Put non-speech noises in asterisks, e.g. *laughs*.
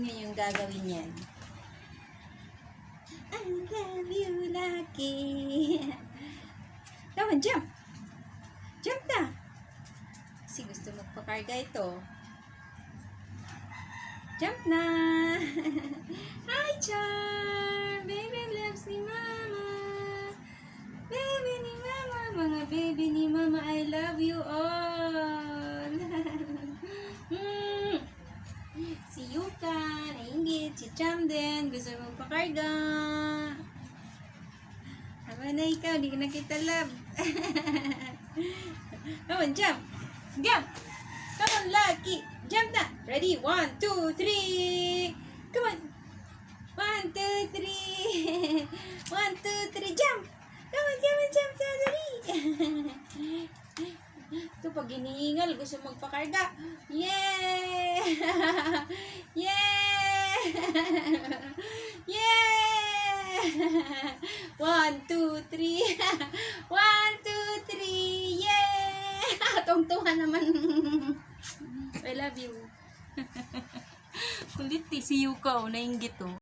Tingnan yung gagawin yan. I love you, Lucky. *laughs* On, jump. Jump na. Kasi gusto magpakarga ito. Jump na. *laughs* Hi, Char. Baby loves ni Mama. Baby ni Mama. Mga baby ni Mama, I love you all. mm. Si Yuka, nainggit. Si Cham din, gusto magpakarga. Tama na ikaw, di ka na kita love. *laughs* Come on, jump. Jump. Come on, Lucky. Jump na. Ready? One, two, three. Come on. One, two, three. *laughs* One, two, three. Jump. Come on, come on, jump. Two, three. Ito pag hinihingal, gusto magpakarga. Yeah! *laughs* yeah! yeah! One, two, three. *laughs* One, two, three. Yeah! *laughs* Tungtungan naman. *laughs* I love you. Kulit eh, si Yuka, oh, nainggit oh.